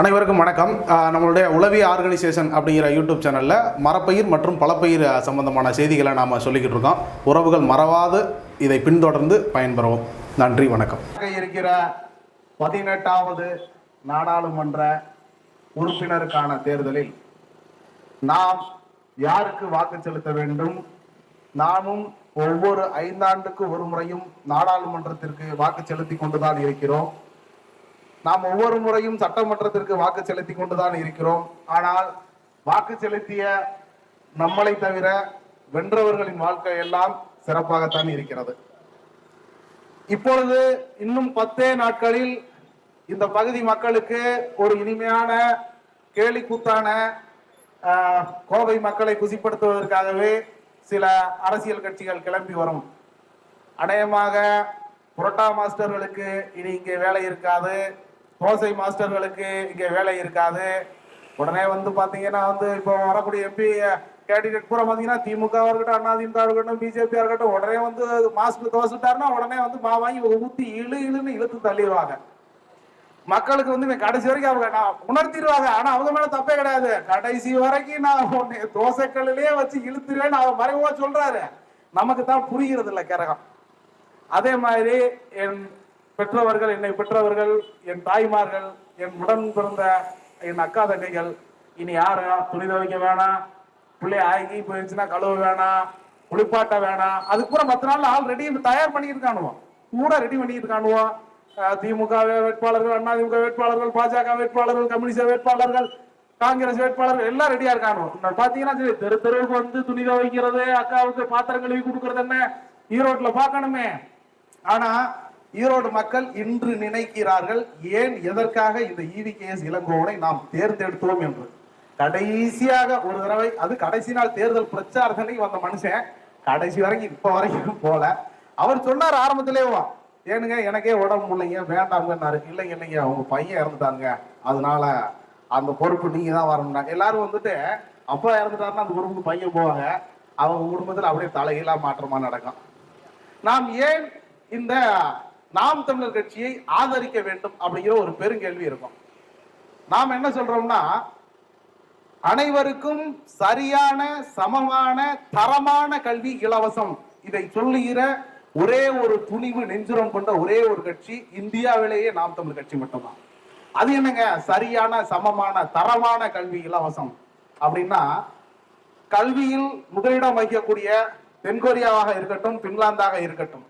அனைவருக்கும் வணக்கம். நம்மளுடைய உளவிய ஆர்கனைசேஷன் அப்படிங்கிற யூடியூப் சேனலில் மரப்பயிர் மற்றும் பலப்பயிர் சம்பந்தமான செய்திகளை நாம் சொல்லிக்கிட்டு இருக்கோம். உறவுகள் மறவாது. இதை பின்தொடர்ந்து பயன்பெறவும். நன்றி வணக்கம். இருக்கிற பதினெட்டாவது நாடாளுமன்ற உறுப்பினருக்கான தேர்தலில் நாம் யாருக்கு வாக்கு செலுத்த வேண்டும்? நாமும் ஒவ்வொரு ஐந்தாண்டுக்கு ஒரு முறையும் நாடாளுமன்றத்திற்கு வாக்கு செலுத்தி கொண்டுதான் இருக்கிறோம். நாம் ஒவ்வொரு முறையும் சட்டமன்றத்திற்கு வாக்கு செலுத்தி கொண்டுதான் இருக்கிறோம். ஆனால் வாக்கு செலுத்திய நம்மளை தவிர வென்றவர்களின் வாழ்க்கை எல்லாம் சிறப்பாகத்தான் இருக்கிறது. இப்பொழுது இன்னும் பத்தே நாட்களில் இந்த பகுதி மக்களுக்கு ஒரு இனிமையான கேலி கூத்தான கோவை மக்களை குசிப்படுத்துவதற்காகவே சில அரசியல் கட்சிகள் கிளம்பி வரும். அநேகமாக புரோட்டா மாஸ்டர்களுக்கு இனி இங்கே வேலை இருக்காது. தோசை மாஸ்டர்களுக்கு இங்கே வேலை இருக்காது. உடனே வந்து பாத்தீங்கன்னா வந்து இப்போ வரக்கூடிய எம்பி கேண்டிடேட் பூரா பாத்தீங்கன்னா திமுக இருக்கட்டும் அதிமுக இருக்கட்டும் பிஜேபியாக இருக்கட்டும் உடனே வந்து மாஸ்க் தோசிட்டாருன்னா உடனே வந்து மா வாங்கி ஊத்தி இழு இழுன்னு இழுத்து தள்ளிடுவாங்க. மக்களுக்கு வந்து கடைசி வரைக்கும் அவங்க நான் உணர்த்திடுவாங்க. ஆனா அவங்க மேல தப்பே கிடையாது. கடைசி வரைக்கும் நான் உன்னை தோசைக்கல்லிலேயே வச்சு இழுத்துருவேன்னு அவர் மறைமுகமா சொல்றாரு. நமக்கு தான் புரிகிறது இல்லை கிரகம். அதே மாதிரி என் பெற்றவர்கள் என்னை பெற்றவர்கள் என் தாய்மார்கள் என் உடன் பிறந்த என் அக்கா தங்கைகள் இனி யாரும் துணி துவைக்க வேணாம் பிள்ளை ஆகி போயிருச்சுன்னா கழுவ வேணாம் குளிப்பாட்ட வேணாம். அதுக்கு கூட மற்ற நாள் ஆல்ரெடி தயார் பண்ணிட்டு காணுவோம் கூட ரெடி பண்ணிட்டு காணுவோம் திமுக வேட்பாளர்கள் அதிமுக வேட்பாளர்கள் பாஜக வேட்பாளர்கள் கம்யூனிஸ்ட் வேட்பாளர்கள் காங்கிரஸ் வேட்பாளர்கள் எல்லாம் ரெடியா இருக்கானோ பாத்தீங்கன்னா சரி, தெரு தெருவுக்கு வந்து துணி துவைக்கிறது அக்காவுக்கு பாத்திரம் கழுவி கொடுக்கறது என்ன? ஈரோட்ல பார்க்கணுமே. ஆனா ஈரோடு மக்கள் இன்று நினைக்கிறார்கள் ஏன் எதற்காக இந்த இவிகேஎஸ் இளங்கோவனை நாம் தேர்ந்தெடுத்தோம் என்று? கடைசியாக ஒரு தடவை அது கடைசி நாள் தேர்தல் பிரச்சாரத்தன்னைக்கு வந்த மனுஷன் கடைசி வரைக்கும் இப்ப வரைக்கும் போல. அவர் சொன்னார் ஆரம்பத்திலேவா ஏனுங்க எனக்கே உடம்பு இல்லைங்க வேண்டாம்ங்கன்னாரு. இல்லைங்க இல்லைங்க அவங்க பையன் இறந்துட்டாங்க அதனால அந்த பொறுப்பு நீங்க தான் வரணும்னாங்க எல்லாரும் வந்துட்டு அப்பா இறந்துட்டாருன்னா அந்த பொறுப்பு பையன் போவாங்க. அவங்க குடும்பத்தில் அப்படியே தலைகீழா மாற்றமா நடக்கும். நாம் ஏன் இந்த நாம் தமிழர் கட்சியை ஆதரிக்க வேண்டும் அப்படிங்கிற ஒரு பெருங்கேள்வி இருக்கும். நாம் என்ன சொல்றோம்னா அனைவருக்கும் சரியான சமமான தரமான கல்வி இலவசம். இதை சொல்லுகிற ஒரே ஒரு துணிவு நெஞ்சுரம் கொண்ட ஒரே ஒரு கட்சி இந்தியாவிலேயே நாம் தமிழ் கட்சி மட்டும்தான். அது என்னங்க? சரியான சமமான தரமான கல்வி இலவசம். அப்படின்னா கல்வியில் முதலிடம் வகிக்கக்கூடிய தென்கொரியாவாக இருக்கட்டும் பின்லாந்தாக இருக்கட்டும்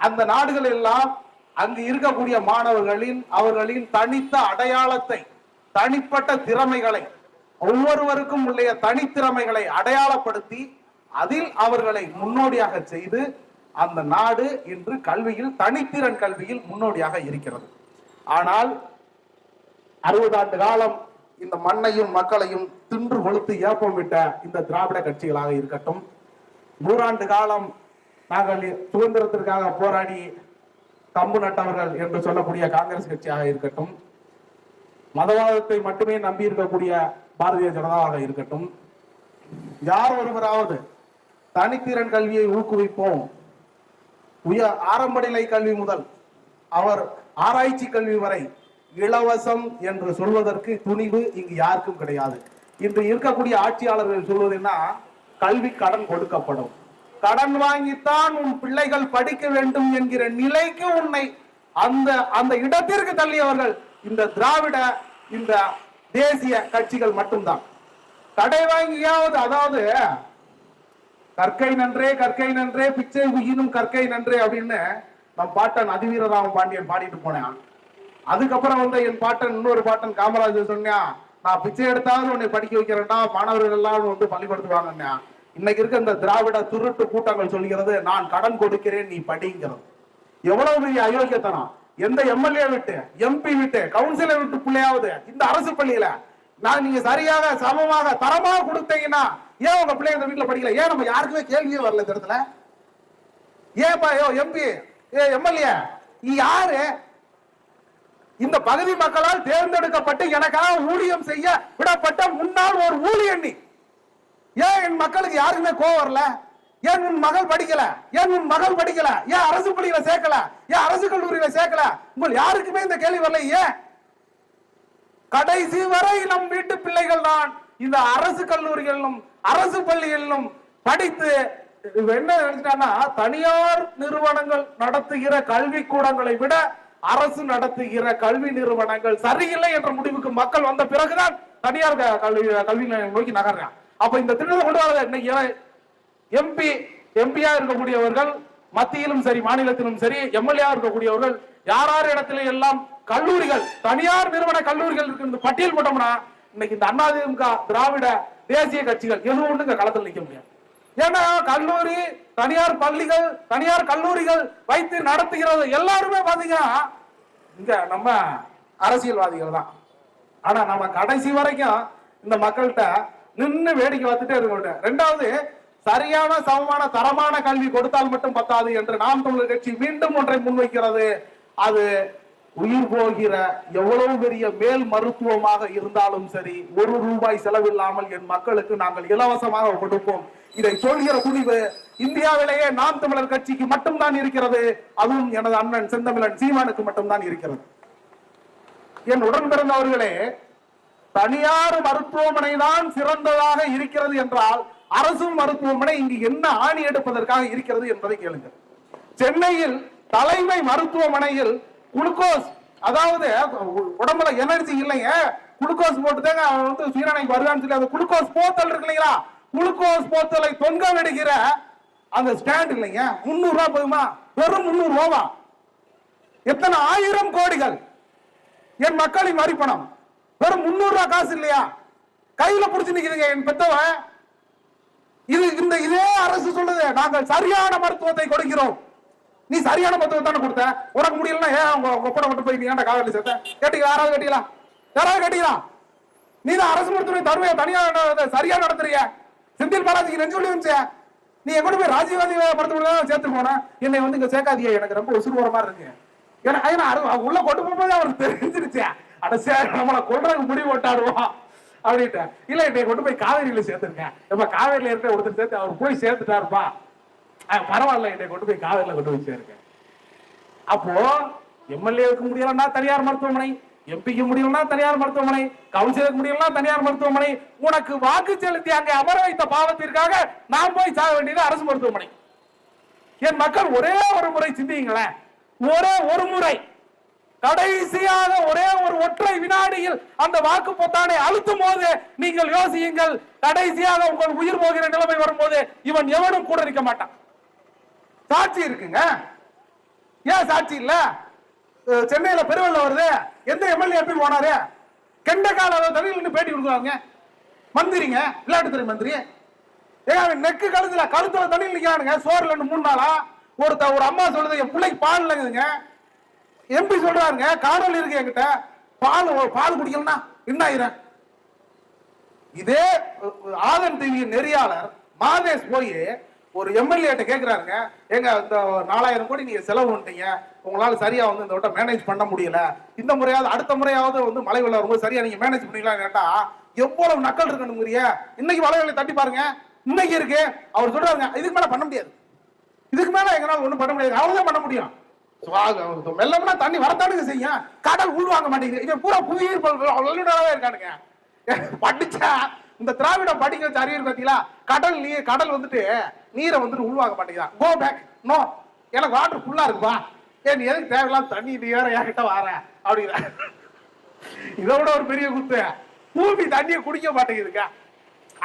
அந்த நாடுகள் எல்லாம் அங்கு இருக்கக்கூடிய மாணவர்களின் அவர்களின் தனித்த அடையாளத்தை தனிப்பட்ட திறமைகளை ஒவ்வொருவருக்கும் உள்ள தனித்திறமைகளை அடையாளப்படுத்தி அதில் அவர்களை முன்னோடியாக செய்து அந்த நாடு இன்று கல்வியில் தனித்திறன் கல்வியில் முன்னோடியாக இருக்கிறது. ஆனால் அறுபது ஆண்டு காலம் இந்த மண்ணையும் மக்களையும் தின்று கொளுத்து ஏப்பம் விட்ட இந்த திராவிட கட்சிகளாக இருக்கட்டும் நூறாண்டு காலம் நாங்கள் சுதந்திரத்திற்காக போராடி கம்பு நட்டவர்கள் என்று சொல்லக்கூடிய காங்கிரஸ் கட்சியாக இருக்கட்டும் மதவாதத்தை மட்டுமே நம்பி இருக்கக்கூடிய பாரதிய ஜனதாவாக இருக்கட்டும் யார் ஒருவராவது தனித்திறன் கல்வியை ஊக்குவிப்போம். உயர் ஆரம்ப நிலை கல்வி முதல் அவர் ஆராய்ச்சி கல்வி வரை இலவசம் என்று சொல்வதற்கு துணிவு இங்கு யாருக்கும் கிடையாது. இன்று இருக்கக்கூடிய ஆட்சியாளர்கள் சொல்வதுன்னா கல்வி கடன் கொடுக்கப்படும். கடன் வாங்கித்தான் உன் பிள்ளைகள் படிக்க வேண்டும் என்கிற நிலைக்கு உன்னை அந்த அந்த இடத்திற்கு தள்ளியவர்கள் இந்த திராவிட இந்த தேசிய கட்சிகள் மட்டும்தான். கடை வாங்கியாவது அதாவது கற்கை நன்றே கற்கை நன்றே பிச்சை உயினும் கற்கை நன்றே அப்படின்னு நம் பாட்டன் அதிவீரராம பாண்டியன் பாடிட்டு போனேன். அதுக்கப்புறம் வந்து என் பாட்டன் இன்னொரு பாட்டன் காமராஜர் சொன்னா நான் பிச்சை எடுத்தாவது உன்னை படிக்க வைக்கிறேன்டா மாணவர்கள் எல்லாம் வந்து பள்ளிப்படுத்துவாங்க இன்னைக்கு இருக்க இந்த திராவிட துருட்டு கூட்டங்கள் சொல்கிறது நான் கடன் கொடுக்கிறேன் நீ படிங்கிறது. எவ்வளவு பெரிய அயோக்கியத்தனம். எந்த எம்எல்ஏ விட்டு எம்பி விட்டு கவுன்சிலர் விட்டு பிள்ளையாவது இந்த அரசு பள்ளியில நான் நீங்க சரியாக சமமாக தரமாக கொடுத்தீங்கன்னா ஏன் உங்க பிள்ளைங்க இந்த வீட்டுல படிக்கல? ஏன் நம்ம யாருக்குமே கேள்வியே வரல இந்த இடத்துல? ஏப்பா யோ எம்பி ஏ எம்எல்ஏ யாரு? இந்த பகுதி மக்களால் தேர்ந்தெடுக்கப்பட்டு எனக்காக ஊழியம் செய்ய விடப்பட்ட முன்னாள் ஒரு ஊழியன் நீ. ஏன் என் மக்களுக்கு யாருக்குமே கோவம் வரல? ஏன் உன் மகள் படிக்கல? ஏன் உன் மகள் படிக்கல? ஏன் அரசு பள்ளியில சேர்க்கல? ஏன் அரசு கல்லூரியில சேர்க்கல? உங்கள் யாருக்குமே இந்த கேள்வி வரல ஏன்? கடைசி வரை நம் வீட்டு பிள்ளைகள் தான் இந்த அரசு கல்லூரிகளிலும் அரசு பள்ளிகளிலும் படித்து என்ன நினைச்சிட்டான்னா தனியார் நிறுவனங்கள் நடத்துகிற கல்வி கூடங்களை விட அரசு நடத்துகிற கல்வி நிறுவனங்கள் சரியில்லை என்ற முடிவுக்கு மக்கள் வந்த பிறகுதான் தனியார் கல்வி கல்வி நோக்கி நகர்றான் அப்ப இந்த திட்டத்தை கொண்டு வரது இன்னைக்கு எம்பி எம்பியா இருக்கக்கூடியவர்கள் மத்தியிலும் சரி மாநிலத்திலும் சரி எம்எல்ஏ இருக்கக்கூடியவர்கள் யார் யார் இடத்துல எல்லாம் கல்லூரிகள் தனியார் நிறுவன கல்லூரிகள் இருக்கு பட்டியல் போட்டோம்னா இன்னைக்கு இந்த அதிமுக திராவிட தேசிய கட்சிகள் எதுவும் ஒண்ணு களத்தில் நிக்க முடியாது. ஏன்னா கல்லூரி தனியார் பள்ளிகள் தனியார் கல்லூரிகள் வைத்து நடத்துகிறது எல்லாருமே பாத்தீங்கன்னா இங்க நம்ம அரசியல்வாதிகள் தான். ஆனா நம்ம கடைசி வரைக்கும் இந்த மக்கள்கிட்ட நின்னு வேடிக்கை பார்த்துட்டே இருக்க ரெண்டாவது சரியான சமமான தரமான கல்வி கொடுத்தால் மட்டும் பத்தாது என்று நாம் தமிழர் கட்சி மீண்டும் ஒன்றை முன்வைக்கிறது. அது உயிர் போகிற எவ்வளவு பெரிய மேல் மருத்துவமாக இருந்தாலும் சரி ஒரு ரூபாய் செலவில்லாமல் என் மக்களுக்கு நாங்கள் இலவசமாக கொடுப்போம். இதை சொல்கிற துணிவு இந்தியாவிலேயே நாம் தமிழர் கட்சிக்கு மட்டும்தான் இருக்கிறது. அதுவும் எனது அண்ணன் செந்தமிழன் சீமானுக்கு மட்டும்தான் இருக்கிறது. என் உடன் பிறந்தவர்களே தனியார் மருத்துவமனை தான் சிறந்ததாக இருக்கிறது என்றால் அரசு மருத்துவமனை இங்கு என்ன ஆணி எடுப்பதற்காக இருக்கிறது என்பதை கேளுங்கள் சென்னையில் தலைமை மருத்துவமனையில் குளுக்கோஸ் அதாவது உடம்புல எனர்ஜி இல்லைங்க. குளுக்கோஸ் போட்டுதாங்க அவன் வந்து சீரனைக்கு வருவான்னு சொல்லி அந்த குளுக்கோஸ் போத்தல் இருக்கு இல்லைங்களா? குளுக்கோஸ் போத்தலை தொங்க விடுகிற அந்த ஸ்டாண்ட் இல்லைங்க. முன்னூறு ரூபா போதுமா? வெறும் முன்னூறு ரூபா எத்தனை ஆயிரம் கோடிகள்? என் மக்களின் வரி பணம் வெறும் முன்னூறு ரூபா காசு இல்லையா? கையில புடிச்சு நிக்கிறீங்க என் பெத்தவன். இது இந்த இதே அரசு சொல்லுது நாங்கள் சரியான மருத்துவத்தை கொடுக்கிறோம். நீ சரியான மருத்துவம் தானே கொடுத்த? உனக்கு முடியலன்னா ஏன் அவங்க உங்க கூட மட்டும் போய் நீ ஏன்டா காவேரி சேர்த்த? கேட்டீங்களா? யாராவது கேட்டீங்களா? யாராவது கேட்டீங்களா? நீ தான் அரசு மருத்துவமனை தருவைய தனியா சரியா நடத்துறிய? செந்தில் பாலாஜிக்கு நெஞ்சு சொல்லி வந்துச்சு. நீ எங்கூட போய் ராஜீவ்காந்தி மருத்துவமனை சேர்த்து போனா? என்னை வந்து இங்க சேர்க்காதீங்க எனக்கு ரொம்ப உசுறு மாதிரி இருக்கு. ஏன்னா ஏன்னா அரு- அவ உள்ள கொண்டு போகும்போது அவருக்கு தெரிஞ்சிருச்சு. அடைசியா நம்மளை கொள்றதுக்கு முடிவு ஒட்டாடுவோம் அப்படின்ட்டு. இல்ல என்னை கொண்டு போய் காவேரியில சேர்த்துருக்கேன் இப்ப காவேரியில இருக்க ஒருத்தர் சேர்த்து அவர் போய் சேர்த்துட்டாருப்பா. பரவாயில்ல என்னை கொண்டு போய் காவேரியில கொண்டு போய் சேருங்க. அப்போ எம்எல்ஏவுக்கு முடியலன்னா தனியார் மருத்துவமனை எம்பிக்கு முடியலன்னா தனியார் மருத்துவமனை கவுன்சிலருக்கு முடியலன்னா தனியார் மருத்துவமனை உனக்கு வாக்கு செலுத்தி அங்கே அமர வைத்த பாவத்திற்காக நான் போய் சாக வேண்டியது அரசு மருத்துவமனை. என் மக்கள் ஒரே ஒரு முறை சிந்திங்களேன் ஒரே ஒரு முறை. கடைசியாக ஒரே ஒரு ஒற்றை வினாடியில் அந்த வாக்கு பொத்தானை அழுத்தும் போது நீங்கள் யோசியுங்கள் கடைசியாக உங்கள் உயிர் போகிற நிலைமை வரும்போது இவன் எவனும் கூட இருக்க மாட்டான். சாட்சி இருக்குங்க. ஏன் சாட்சி இல்ல? சென்னையில பெருவெள்ள வருது. எந்த எம்எல்ஏ எப்படி போனாரு? கெண்ட கால தண்ணியில் பேட்டி கொடுக்குறாங்க. மந்திரிங்க விளையாட்டுத்துறை மந்திரி. ஏன் அவன் நெக்கு கழுத்துல கழுத்துல தண்ணியில் நிக்கிறானுங்க. சோறுல இருந்து மூணு நாளா? ஒருத்த ஒரு அம்மா சொல்லுது என் பிள்ளைக்கு பால் இல்லைங்குதுங்க. எம்பி சொல்றாருங்க காடல் இருக்கு என்கிட்ட. பால் பால் குடிக்கலன்னா என்ன ஆயிரம்? இதே ஆதன் டிவி நெறியாளர் மாதேஷ் போய் ஒரு எம்எல்ஏ கிட்ட எங்க ஏங்க இந்த நாலாயிரம் கோடி நீங்க செலவு பண்ணிட்டீங்க. உங்களால சரியா வந்து இந்த வட்டம் மேனேஜ் பண்ண முடியல. இந்த முறையாவது அடுத்த முறையாவது வந்து மழை வெள்ளம் வரும்போது சரியா நீங்க மேனேஜ் பண்ணிக்கலாம்னு கேட்டா எவ்வளவு நக்கல் இருக்கணுங்கிறிய. இன்னைக்கு மழை வெள்ளம் தட்டி பாருங்க. இன்னைக்கு இருக்கு. அவர் சொல்றாருங்க இதுக்கு மேல பண்ண முடியாது. இதுக்கு மேல எங்களால ஒண்ணும் பண்ண முடியாது. அவ்வளவுதான் பண்ண முடியும். மெல்லம்னா தண்ணி வரத்தானுங்க செய்யும்? கடல் உள்வாங்க மாட்டேங்குது. இவன் பூரா புவியியல் வல்லுநராகவே இருக்கானுங்க. படிச்சா இந்த திராவிட படிக்க வச்ச அறிவியல் பாத்தீங்களா கடல் நீர் கடல் வந்துட்டு நீரை வந்துட்டு உள்வாங்க மாட்டேங்குதா? கோ பேக் நோ எனக்கு வாட்டர் ஃபுல்லா இருக்குப்பா. ஏன் நீ எதுக்கு தேவையில்லாம தண்ணி நீ வேற என்கிட்ட வர? அப்படிங்கிற இதை விட ஒரு பெரிய குத்து. பூமி தண்ணியை குடிக்க மாட்டேங்குதுங்க.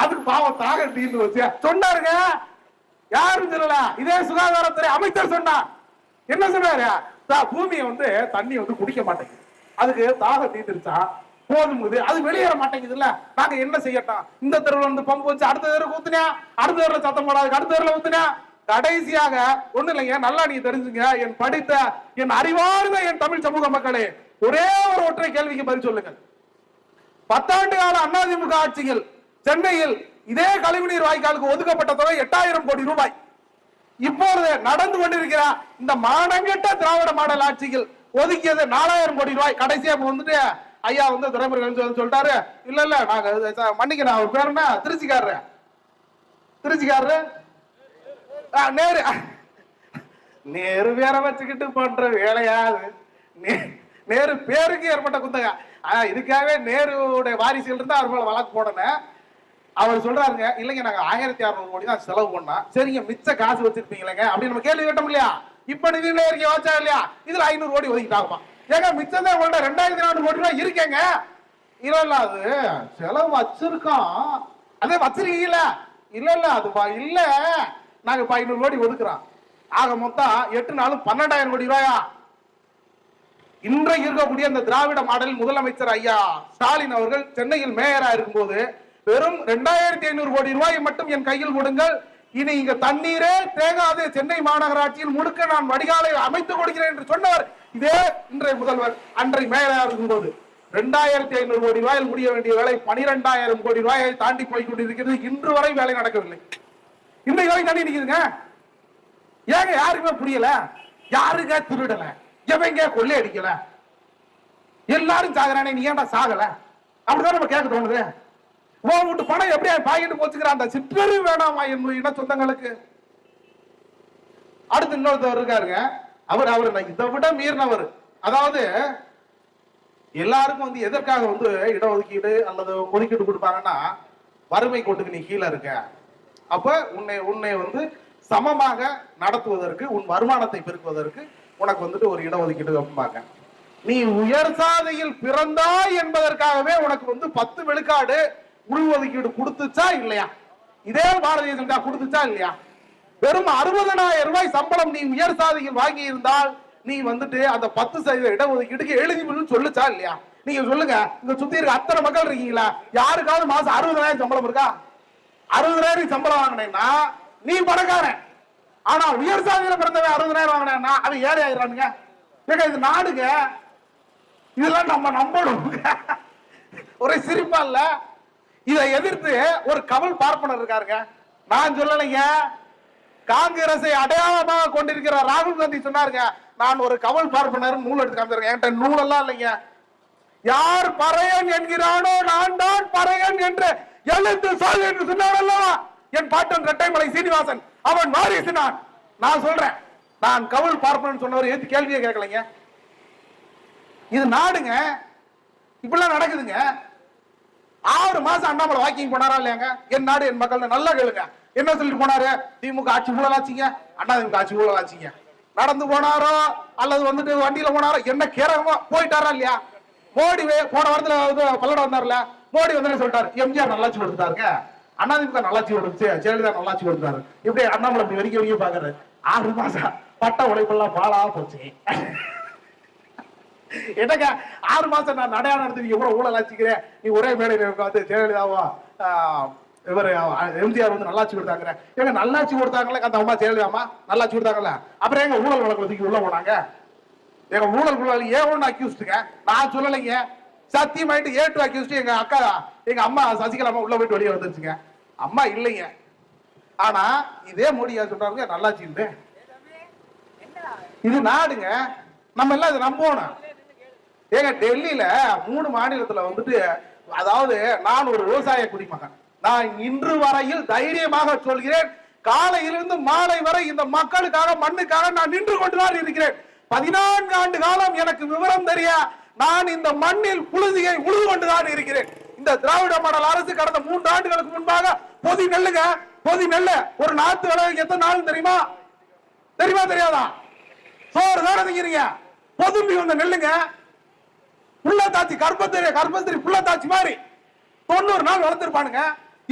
அதுக்கு பாவம் தாக தீர்ந்து வச்சு. சொன்னாருங்க. யாரும் சொல்லல. இதே சுகாதாரத்துறை அமைச்சர் சொன்னார். என்ன சொன்னாரு பூமியை வந்து தண்ணி வந்து குடிக்க மாட்டேங்குது. அதுக்கு தாக தீர்ந்துருச்சா? போதுங்குது அது வெளியேற மாட்டேங்குதுல்ல. நாங்க என்ன செய்யட்டோம்? இந்த தெருவில் இருந்து பம்பு வச்சு அடுத்த தெருவுக்கு ஊத்துனியா அடுத்த தெருவில் சத்தம் போடாது அடுத்த தெருவில் ஊத்துனியா கடைசியாக ஒண்ணு இல்லைங்க. நல்லா நீங்க தெரிஞ்சுங்க. என் படித்த என் அறிவார்ந்த என் தமிழ் சமூக மக்களே ஒரே ஒரு ஒற்றை கேள்விக்கு பதில் சொல்லுங்கள். பத்தாண்டு கால அதிமுக ஆட்சியில் சென்னையில் இதே கழிவுநீர் வாய்க்காலுக்கு ஒதுக்கப்பட்ட தொகை எட்டாயிரம் கோடி ரூபாய். இப்பொழுது நடந்து கொண்டிருக்கிற இந்த மானங்கெட்ட திராவிட மாடல் ஆட்சியில் ஒதுக்கியது நாலாயிரம் கோடி ரூபாய் கடைசியா வந்துட்டு ஐயா வந்து துறைமுருகன் சொல்லிட்டாரு இல்ல இல்ல நாங்க மன்னிக்க மன்னிக்கிறேன் அவர் பேருனா என்ன? திருச்சிக்காரரு. திருச்சிக்காரரு? ஆ, நேரு. நேரு வேற வச்சுக்கிட்டு பண்ற வேலையாது நே- நேரு பேருக்கு ஏற்பட்ட குத்தகம் ஆனா இதுக்காகவே நேருடைய வாரிசுகள் இருந்தா அவர் மேல வழக்கு போடணும். அவர் சொல்றாருங்க இல்லைங்க நாங்க ஆயிரத்தி அறுநூறு கோடி தான் செலவு பண்ணா சரிங்க மிச்ச காசு வச்சிருப்பீங்களேங்க. அப்படின்னு நம்ம கேள்வி கேட்டோம் இல்லையா? இப்ப நிதியில இருக்க வச்சா இல்லையா? இதுல ஐநூறு கோடி ஒதுக்கிட்டாகுமா ஏங்க மிச்சம் தான் உங்கள்ட்ட ரெண்டாயிரத்தி நானூறு கோடி ரூபாய் இருக்கேங்க. இல்ல இல்ல அது செலவு வச்சிருக்கோம். அதே வச்சிருக்கீங்களா இல்ல இல்ல அது இல்ல. நாங்க இப்ப ஐநூறு கோடி ஒதுக்குறோம். ஆக மொத்தம் எட்டு நாளும் பன்னெண்டாயிரம் கோடி ரூபாயா? இன்றைக்கு இருக்கக்கூடிய அந்த திராவிட மாடல் முதலமைச்சர் ஐயா ஸ்டாலின் அவர்கள் சென்னையில் மேயரா இருக்கும்போது வெறும் ரெண்டாயிரத்தி ஐநூறு கோடி ரூபாய் மட்டும் என் கையில் கொடுங்கள். இனி இங்க தண்ணீரே தேங்காது சென்னை மாநகராட்சியில் முழுக்க நான் வடிகாலை அமைத்துக் கொடுக்கிறேன் என்று சொன்னவர் இதே இன்றைய முதல்வர் அன்றை மேலாக இருக்கும்போது ரெண்டாயிரத்தி ஐநூறு கோடி ரூபாயில் முடிய வேண்டிய வேலை பனிரெண்டாயிரம் கோடி ரூபாயை தாண்டி போய் கொண்டிருக்கிறது. இன்று வரை வேலை நடக்கவில்லை. இன்றைக்கு வரை தண்ணி நிக்குதுங்க ஏங்க யாருக்குமே புரியல? யாருங்க திருடல? எவங்க கொள்ளை அடிக்கல? எல்லாரும் சாகுறானே நீ ஏன்டா சாகல? அப்படிதான் நம்ம கேட்க தோணுது. லோன் விட்டு பணம் எப்படியா பாக்கிட்டு போச்சுக்கிற அந்த சிற்றரு வேணாமா என் இன சொந்தங்களுக்கு? அடுத்து இன்னொருத்தவர் இருக்காருங்க. அவர் அவர் இதை விட மீறினவர். அதாவது எல்லாருக்கும் வந்து எதற்காக வந்து இடஒதுக்கீடு அல்லது ஒதுக்கீடு கொடுப்பாங்கன்னா வறுமை கோட்டுக்கு நீ கீழே இருக்க. அப்ப உன்னை உன்னை வந்து சமமாக நடத்துவதற்கு உன் வருமானத்தை பெருக்குவதற்கு உனக்கு வந்துட்டு ஒரு இடஒதுக்கீடு வைப்பாங்க. நீ உயர் சாதையில் பிறந்தாய் என்பதற்காகவே உனக்கு வந்து பத்து விழுக்காடு உள்ஒதுக்கீடு கொடுத்துச்சா இல்லையா? இதே பாரதிய ஜனதா கொடுத்துச்சா இல்லையா? வெறும் அறுபதனாயிரம் ரூபாய் சம்பளம் நீ உயர் சாதியில் வாங்கி இருந்தால் நீ வந்துட்டு அந்த பத்து சதவீத இடஒதுக்கீடுக்கு எலிஜிபிள் சொல்லுச்சா இல்லையா? நீங்க சொல்லுங்க இங்க சுத்தி இருக்க அத்தனை மக்கள் இருக்கீங்களா? யாருக்காவது மாசம் அறுபதாயிரம் சம்பளம் இருக்கா? அறுபதாயிரம் சம்பளம் வாங்கினேன்னா நீ பணக்காரன். ஆனா உயர் சாதியில பிறந்தவன் அறுபதாயிரம் வாங்கினேன்னா அவன் ஏழை ஆயிடுறானுங்க. ஏங்க இது நாடுங்க. இதெல்லாம் நம்ம நம்பணும். ஒரே சிரிப்பா இல்லை. இதை எதிர்த்து ஒரு கமல் பார்ப்பனர் இருக்காருங்க. நான் சொல்லலைங்க. காங்கிரஸை அடையாளமாக கொண்டிருக்கிற ராகுல் காந்தி சொன்னாருங்க. நான் ஒரு கமல் பார்ப்பனர் நூல் எடுத்து காமிச்சிருக்கேன். என்கிட்ட நூலெல்லாம் இல்லைங்க. யார் பறையன் என்கிறானோ நான் தான் பறையன் என்று எழுந்து சொல் என்று சொன்னான் என் பாட்டன் ரெட்டைமலை சீனிவாசன் அவன் வாரிசு நான். நான் சொல்றேன். நான் கவுல் பார்ப்பனன் சொன்னவர் ஏத்து கேள்வியை கேட்கலைங்க. இது நாடுங்க. இப்படிலாம் நடக்குதுங்க. ஒரு மாசம் அண்ணாமலை வாக்கிங் போனாரா இல்லையாங்க? என் நாடு என் மக்கள் நல்லா கேளுங்க. என்ன சொல்லிட்டு போனாரு? திமுக ஆட்சி ஊழலாச்சிங்க. அண்ணா திமுக ஆட்சி ஆச்சுங்க நடந்து போனாரோ? அல்லது வந்துட்டு வண்டியில போனாரோ? என்ன கேரகமா போயிட்டாரா இல்லையா? மோடி போன வாரத்துல வந்து பல்லடம் வந்தார்ல. மோடி வந்து சொல்லிட்டாரு? எம்ஜிஆர் நல்லாச்சு கொடுத்தாருங்க அண்ணா திமுக நல்லாச்சு கொடுத்து ஜெயலலிதா நல்லாச்சு கொடுத்தாரு இப்படி அண்ணாமலை இப்படி வரைக்கும் வரைக்கும் பாக்குறாரு ஆறு மாசம் பட்ட உழைப்பெல்லாம் பாலா போச்சு. என்னங்க ஆறு மாசம் நான் நடையா நடத்தி எவ்வளவு ஊழல் ஆச்சுக்கிறேன் நீ ஒரே மேடையில் உட்காந்து ஜெயலலிதாவா இவர் எம்ஜிஆர் வந்து நல்லாச்சு கொடுத்தாங்க எங்க நல்லாச்சு கொடுத்தாங்களே அந்த அம்மா ஜெயலலிதாமா நல்லாச்சு கொடுத்தாங்கல்ல? அப்புறம் எங்க ஊழல் வழக்கு தூக்கி உள்ள போனாங்க? எங்க ஊழல் குழாலி ஏ ஒன்று அக்யூஸ்டுங்க நான் சொல்லலைங்க. சத்தியமாயிட்டு ஏ டூ அக்யூஸ்டு எங்க அக்கா எங்க அம்மா சசிகலா அம்மா உள்ள போயிட்டு வெளியே வந்துருச்சுங்க. அம்மா இல்லைங்க. ஆனா இதே மோடியா சொல்றாருங்க நல்லாச்சு இது நாடுங்க. நம்ம எல்லாம் இதை நம்பணும். ஏங்க டெல்லியில மூணு மாநிலத்துல வந்துட்டு அதாவது நான் ஒரு விவசாய குடிமகன். நான் இன்று வரையில் தைரியமாக சொல்கிறேன் காலையிலிருந்து மாலை வரை இந்த மக்களுக்காக மண்ணுக்காக நான் நின்று கொண்டுதான் இருக்கிறேன். பதினான்கு ஆண்டு காலம் எனக்கு விவரம் தெரிய நான் இந்த மண்ணில் புழுதியை உழுது கொண்டுதான் இருக்கிறேன். இந்த திராவிட மாடல் அரசு கடந்த மூன்று ஆண்டுகளுக்கு முன்பாக பொதி நெல்லுங்க பொதி நெல்லு ஒரு நாத்து விளைவு எத்தனை நாள் தெரியுமா? தெரியுமா தெரியாதா? சோறு தானே திங்கிறீங்க? பொதும்பி வந்த நெல்லுங்க புள்ளத்தாச்சி கர்ப்பத்திரி கர்ப்பத்திரி புள்ளத்தாச்சி மாதிரி தொண்ணூறு நாள் வளர்த்திருப்பானுங்க.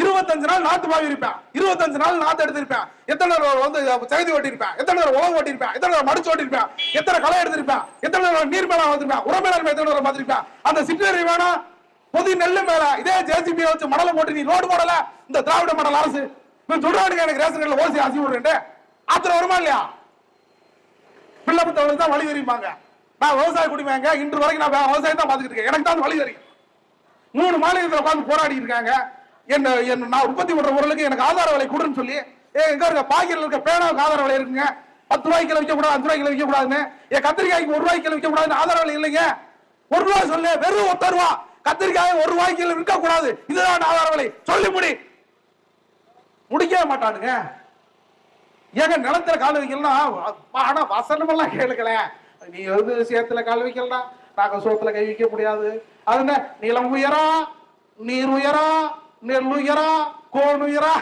இருபத்தஞ்சு நாள் நாத்து மாவி இருப்பேன். இருபத்தஞ்சு நாள் நாத்து எடுத்திருப்பேன். எத்தனை தடவை வந்து சகதி ஓட்டியிருப்பேன். எத்தனை தடவை உழவு ஓட்டிருப்பேன் எத்தனை தடவை மடிச்சு ஓட்டிருப்பேன் எத்தனை களை எடுத்திருப்பேன். எத்தனை தடவை நீர் மேல வந்திருப்பேன் உர மேலாண்மை எத்தனை தடவை பார்த்திருப்பேன். அந்த சிற்றறி வேணாம் பொது நெல்லு மேல இதே ஜேசிபி வச்சு மடலை போட்டு நீ ரோடு போடல. இந்த திராவிட மடல் அரசு. இவன் சொல்றானுங்க எனக்கு ரேஷன் கடையில் ஓசி ஆசி விடுறேன் ஆத்திரம் வருமா இல்லையா? பிள்ளை புத்தவங்களுக்கு தான் வழி தெரியுமாங்க. நான் விவசாய குடிமையாங்க இன்று வரைக்கும் நான் விவசாயம் தான் பார்த்துக்கிட்டு இருக்கேன். எனக்கு தான் வழி தெரியும். மூணு மாநிலத்தில் உட்காந்து போராடி இருக்காங்க. என்ன என்ன நான் உற்பத்தி பண்ற பொருளுக்கு எனக்கு ஆதார விலை கொடுன்னு சொல்லி ஏ எங்க இருக்க பாக்கியில் இருக்க பேனாவுக்கு ஆதார விலை இருக்குங்க. பத்து ரூபாய்க்கு விற்க கூடாது அஞ்சு ரூபாய்க்கு விற்க கூடாதுன்னு. என் கத்திரிக்காய்க்கு ஒரு ரூபாய்க்கு விற்க கூடாதுன்னு ஆதார விலை இல்லைங்க. ஒரு ரூபாய் சொல்லு வெறும் ஒத்த ரூபா. கத்திரிக்காய் ஒரு ரூபாய்க்கு விற்க கூடாது. இதுதான் ஆதார விலை. சொல்லி முடி. முடிக்கவே மாட்டானுங்க. ஏங்க நிலத்துல கால் வைக்கலாம் ஆனா வசனமெல்லாம் எல்லாம் நீ வந்து சேத்துல கால் வைக்கலாம் நாங்க சோத்துல கை வைக்க முடியாது. அது என்ன? நிலம் உயரா? நீர் உயரா? நெல் உயரா? கோன் உயரா?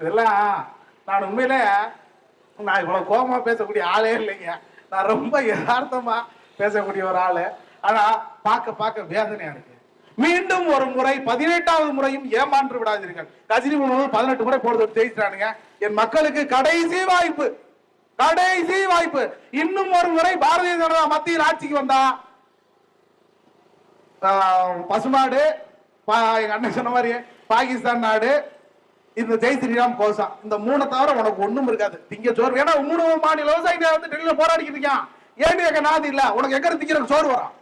இதெல்லாம் நான் உண்மையிலே நான் இவ்வளவு கோபமா பேசக்கூடிய ஆளே இல்லைங்க. நான் ரொம்ப யதார்த்தமா பேசக்கூடிய ஒரு ஆளு. ஆனா பார்க்க பார்க்க வேதனையா இருக்கு. மீண்டும் ஒரு முறை பதினெட்டாவது முறையும் ஏமாற்று விடாதீர்கள். கஜினி முகமது பதினெட்டு முறை போடுறது ஜெயிச்சிட்டானுங்க. என் மக்களுக்கு கடைசி வாய்ப்பு. கடைசி வாய்ப்பு. இன்னும் ஒரு முறை பாரதிய ஜனதா மத்தியில் ஆட்சிக்கு வந்தா பசுமாடு பா- எங்க அண்ணன் சொன்ன மாதிரி பாகிஸ்தான் நாடு இந்த ஜெய் ஸ்ரீராம் கோசா. இந்த மூணை தவிர உனக்கு ஒண்ணும் இருக்காது. திங்க சோறு. ஏன்னா மூணு மாநில விவசாயிங்க வந்து டெல்லியில போராடிக்கிட்டு இருக்கான். ஏன் எங்க நாதி இல்ல? உனக்கு எங்க திங்கிற சோறு வரும்?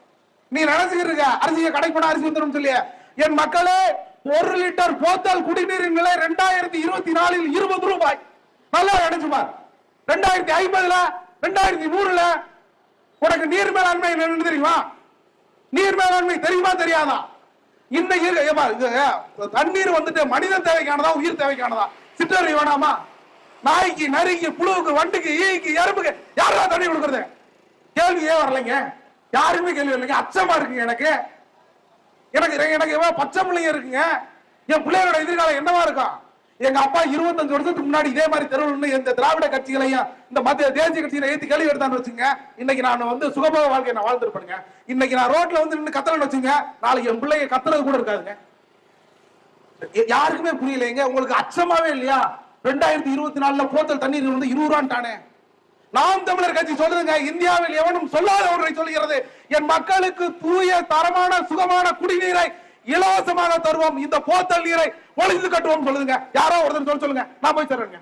நீ நினைச்சுக்கிட்டு இருக்க. அரிசியை கடைப்பட அரிசி வந்துடும் சொல்லி என் மக்களே ஒரு லிட்டர் போத்தல் குடிநீரின் விலை ரெண்டாயிரத்தி இருபத்தி நாலில் இருபது ரூபாய். நல்லா நினைச்சு ரெண்டாயிரத்தி ஐம்பதுல ரெண்டாயிரத்தி நூறுல உனக்கு நீர் மேலாண்மை என்னன்னு தெரியுமா? நீர் மேலாண்மை தெரியுமா தெரியாதா? இந்த இது, தண்ணீர் வந்துட்டு மனித தேவைக்கானதா உயிர் தேவைக்கானதா? சிற்றறி வேணாமா? நாய்க்கு நரிக்கு புழுவுக்கு வண்டுக்கு ஈக்கு எறும்புக்கு யாரா தண்ணி கொடுக்கறது? கேள்வி ஏன் வரலைங்க. யாருமே கேள்வி வரலைங்க. அச்சமா இருக்குங்க எனக்கு. எனக்கு எனக்கு பச்சை பிள்ளைங்க இருக்குங்க. என் பிள்ளைகளோட எதிர்காலம் என்னவா இருக்கும்? எங்க அப்பா இருபத்தஞ்சு வருஷத்துக்கு முன்னாடி இதே மாதிரி தெருவில் இந்த திராவிட கட்சிகளையும் இந்த மத்திய தேசிய கட்சிகளை ஏத்தி கேள்வி எடுத்தான்னு வச்சுங்க இன்னைக்கு நான் வந்து சுகபோக வாழ்க்கை நான் வாழ்ந்துருப்பேங்க இன்னைக்கு நான் ரோட்ல வந்து நின்று கத்தலன்னு வச்சுங்க நாளைக்கு என் பிள்ளைங்க கத்துறது கூட இருக்காதுங்க. யாருக்குமே புரியலைங்க. உங்களுக்கு அச்சமாவே இல்லையா? ரெண்டாயிரத்தி இருபத்தி நாலுல போத்தல் தண்ணீர் வந்து இருபது ரூபான்ட்டானே நாம் தமிழர் கட்சி சொல்லுதுங்க இந்தியாவில் எவனும் சொல்லாத ஒன்றை சொல்கிறது என் மக்களுக்கு தூய தரமான சுகமான குடிநீரை இலவசமாக தருவோம். இந்த போத்தல் நீரை ஒளிந்து கட்டுவோம் சொல்லுங்க. யாரோ ஒருத்தர் சொல்ல சொல்லுங்க. நான் போய் தர்றேங்க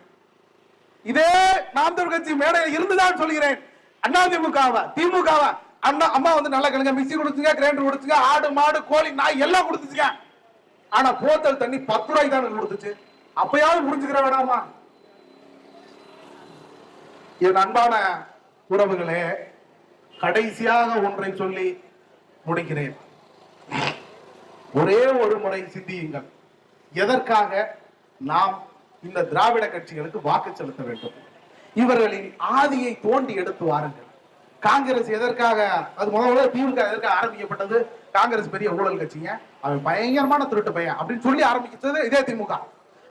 இதே நாம் தமிழர் கட்சி மேடையில் இருந்துதான் சொல்கிறேன். அண்ணா திமுகவா திமுகவா. அண்ணா அம்மா வந்து நல்லா கேளுங்க. மிக்சி கொடுத்துங்க கிரைண்டர் கொடுத்துங்க ஆடு மாடு கோழி நாய் எல்லாம் கொடுத்துச்சுங்க. ஆனா போத்தல் தண்ணி பத்து ரூபாய்க்கு தான் கொடுத்துச்சு. அப்பயாவது புரிஞ்சுக்கிற வேணாமா? என் அன்பான உறவுகளே கடைசியாக ஒன்றை சொல்லி முடிக்கிறேன். ஒரே ஒரு முறை சிந்தியுங்கள். எதற்காக நாம் இந்த திராவிட கட்சிகளுக்கு வாக்கு செலுத்த வேண்டும்? இவர்களின் ஆதியை தோண்டி எடுத்து வாருங்கள். காங்கிரஸ் எதற்காக அது முதல்ல திமுக எதற்காக ஆரம்பிக்கப்பட்டது? காங்கிரஸ் பெரிய ஊழல் கட்சிங்க. அவன் பயங்கரமான திருட்டு பையன் அப்படின்னு சொல்லி ஆரம்பிச்சது இதே திமுக.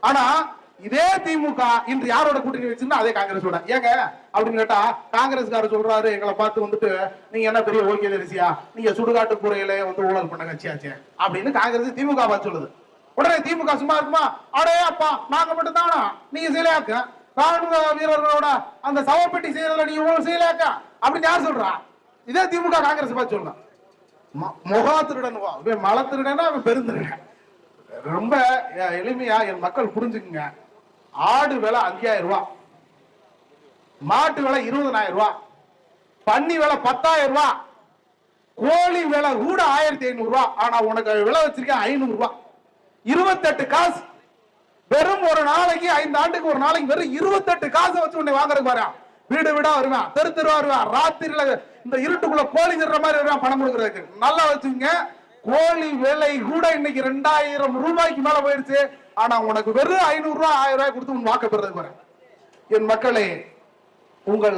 ஆனா இதே திமுக இன்று யாரோட கூட்டணி வச்சிருந்தா அதே காங்கிரஸோட. ஏங்க? அப்படின்னு கேட்டா காங்கிரஸ்காரர் சொல்றாரு எங்களை பார்த்து வந்துட்டு நீங்க என்ன பெரிய ஓகே தரிசியா? நீங்க சுடுகாட்டு கூரையில வந்து ஊழல் பண்ண கட்சியாச்சே? அப்படின்னு காங்கிரஸ் திமுக பார்த்து சொல்லுது. உடனே திமுக சும்மா இருக்குமா? அடே அப்பா நாங்க மட்டும் தானா நீங்க செய்யலாக்க ராணுவ வீரர்களோட அந்த சவப்பெட்டி செய்யறதுல நீங்க ஊழல் செய்யலாக்க அப்படின்னு யார் சொல்றா? இதே திமுக காங்கிரஸ் பார்த்து சொல்லலாம் ம- முகா திருடன் மல திருடனா அவன் பெருந்திருடன்? ரொம்ப எளிமையா என் மக்கள் புரிஞ்சுக்குங்க. ஆடு விலை அஞ்சாயிரம் ரூபாய் மாட்டு விலை இருபதனாயிரம் ரூபாய் பன்னி விலை பத்தாயிரம் ரூபா. கோழி விலை கூட ஆயிரத்தி ஐநூறு ரூபாய் ஆனா உனக்கு விலை வச்சிருக்கேன் ஐநூறு இருபத்தெட்டு காசு. வெறும் ஒரு நாளைக்கு ஐந்து ஆண்டுக்கு ஒரு நாளைக்கு வெறும் இருபத்தெட்டு காசை வச்சு உன்னை வாங்குறதுக்கு வரேன் வீடு வீடா வருவேன். தெரு தெருவா வருவேன். ராத்திரில இந்த இருட்டுக்குள்ள கோழி தர்ற மாதிரி வருவேன் பணம் கொடுக்கறதுக்கு. நல்லா வச்சுங்க கோழி விலை கூட இன்னைக்கு ரெண்டாயிரம் ரூபாய்க்கு மேல போயிடுச்சு. ஆனா உனக்கு வெறும் ஐநூறு ரூபாய் ஆயிரம் ரூபாய் கொடுத்து உன் வாக்கு பெறது பாரு. என் மக்களே உங்கள்